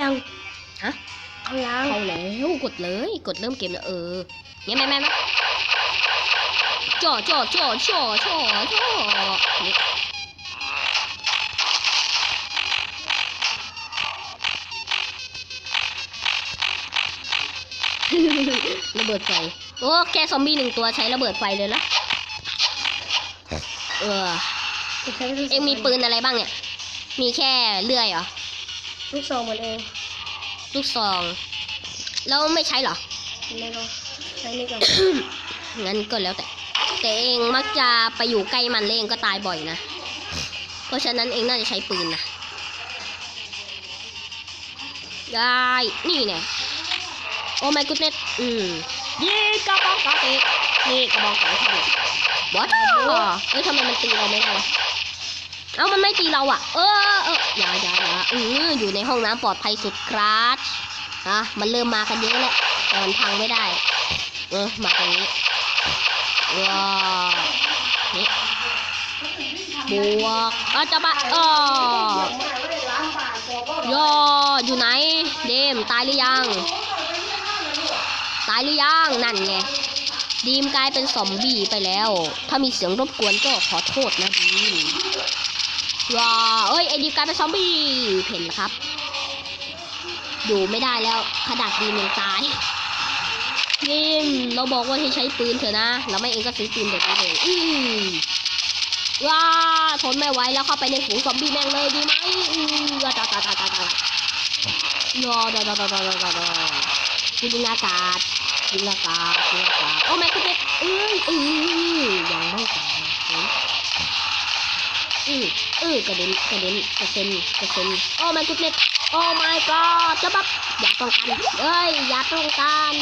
ยังฮะเอายังเข้าแล้วกดเลยกดเริ่มเกมแล้วเออเนี่ยแม่แม่แม่จ่อจ่อจ่อจ่อจ่อจ่อนี่ระเบิดไฟโอ้แค่ซอมบี้หนึ่งตัวใช้ระเบิดไฟเลยละเออจะใช้ลูกเอ็งมีปืนอะไรบ้างเนี่ย มีแค่เลื่อยเหรอ ลูกซองหมดเองลูกซอง แล้วไม่ใช้เหรอ ไม่รู้ใช้นี่ก่อน งั้นก็แล้วแต่ แต่เองมักจะไปอยู่ใกล้มันแล้วเองก็ตายบ่อยนะ เพราะฉะนั้นเองน่าจะใช้ปืนนะ ได้ นี่เนี่ยโอ้ my goodness อืมยี่กระบอกกระเตะนี่กระบอกของฉันบอสเอ้ยทำไมมันตีเราไม่ได้วะเอ้ามันไม่ตีเราอะ เออเอออย่าอย่าอย่า เอออยู่ในห้องน้ำปลอดภัยสุดครับอะมันเริ่มมากันเยอะแล้วแต่มันพังไม่ได้ เออ มาตรงนี้ว้าวนี่บวกอาจะบะอ๋อย่ออยู่ไหน เดมตายหรือยัง ตายหรือยัง นั่นไงดีมกลายเป็นซอมบี้ไปแล้ว ถ้ามีเสียงรบกวนก็ขอโทษนะดีม ว้าเอ้ยไอดีมกลายเป็นซอมบี้เห็นแล้วครับ อยู่ไม่ได้แล้วขนาดดีมยังตายยิมเราบอกว่าให้ใช้ปืนเถอะนะ แล้วไม่เองก็ซื้อปืนแบบนี้เลยอือว้าทนไม่ไหวแล้วเข้าไปในฝูงซอมบี้แม่งเลยดีไหมอือว้าตาตาตาตาตายอดอดอดอดอดอดอดอยิงอากาศยิงอากาศยิงอากาศโอ้ไม่คุณเด็กเอ้ยอือยังไม่ตาย อืออือกระเด็นกระเด็นกระเซ็นกระเซ็นโอ้ไม่คุณเด็กโอ้ my god จะบับอย่าต้องกันเอ้ยอย่าต้องกัน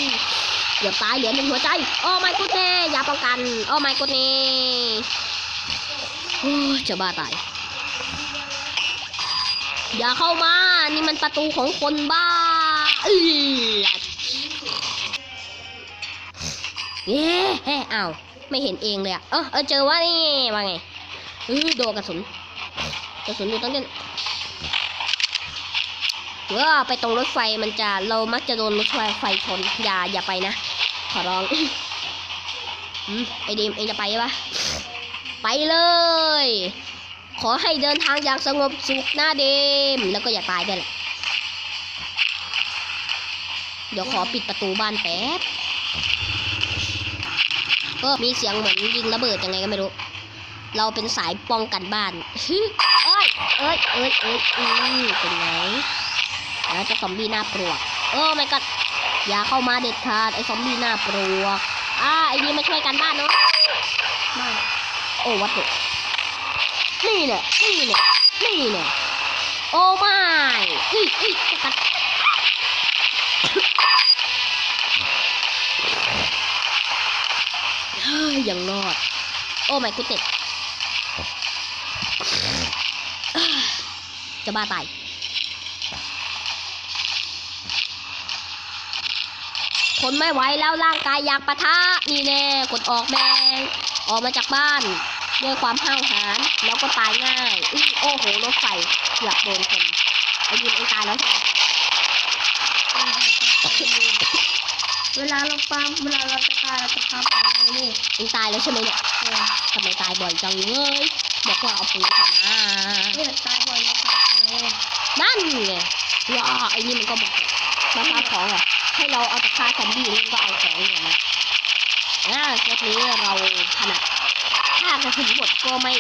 เกือบตายเหลือหนึ่งหัวใจ โอ้ my goodness อย่าป้องกัน โอ้ my goodness โอ้จะบ้าตายอย่าเข้ามา นี่มันประตูของคนบ้าอือเย้เอ้าไม่เห็นเองเลยอะเออเออเจอว่านี่ว่าไง เออโดนกระสุนกระสุนอยู่ตั้งแต่เออไปตรงรถไฟมันจะเรามักจะโดนรถไฟไฟชนอย่าอย่าไปนะขอร้องไอเดมเองจะไปปะไปเลย ขอให้เดินทางอย่างสงบสุขหนะเดมแล้วก็อย่าตายด้วยแหละเดี๋ยวขอปิดประตูบ้านแป๊บก็มีเสียงเหมือนยิงระเบิดยังไงก็ไม่รู้ เราเป็นสายป้องกันบ้านเอ้ยเอ้ยเอ้ยเอ้ยอือเป็นไงแล้วเจะซอมบี้หน้าปลวกโอ้ไม่ก็อย่าเข้ามาเด็ดขาดไอ้ซอมบี้หน้าปลวก อ่าไอ้นี่มาช่วยกันบ้านเนาะไม่โอ้วัดเด็นี่เนี่ยนี่เนี่ยนี่เนี่ยโอ้ไม่อุ้ยอุ้ยจะกัดเฮ้ยยังรอด โอ้ไม่กูเต็ด จะบ้าตายทนไม่ไหวแล้วร่างกายอยากปะทะนี่แน่กดออกแดงออกมาจากบ้าน ด้วยความห้าวหาญแล้วก็ตายง่ายอื้อโอ้โหรถไฟเกือบโดนคนไอ้ยินเองตายแล้วใช่ไหมเวลาเราฟาร์มเวลาเราจะตายเราจะฟาร์มอะไรนี่เองตายแล้วใช่ไหมเนี่ยเออทำไมตายบ่อยจังเลยบอกว่าเอาปืนเถอะนะเนี่ยตายบ่อย นั่นไงว้าไอ้นี่มันก็บอกมาฟาของอะให้เราเอาแต่ฆ่าซอมบี้นี่ก็เอาของเนี่ยนะอ่าเซตนี้เราถนัดถ้ากระสุนหมดก็ไม่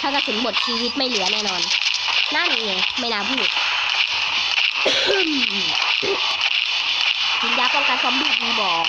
ถ้ากระสุนหมดชีวิตไม่เหลือแน่นอน นั่นไงไม่น่าพูดกินยาป้องกันซอมบี้ดีบอก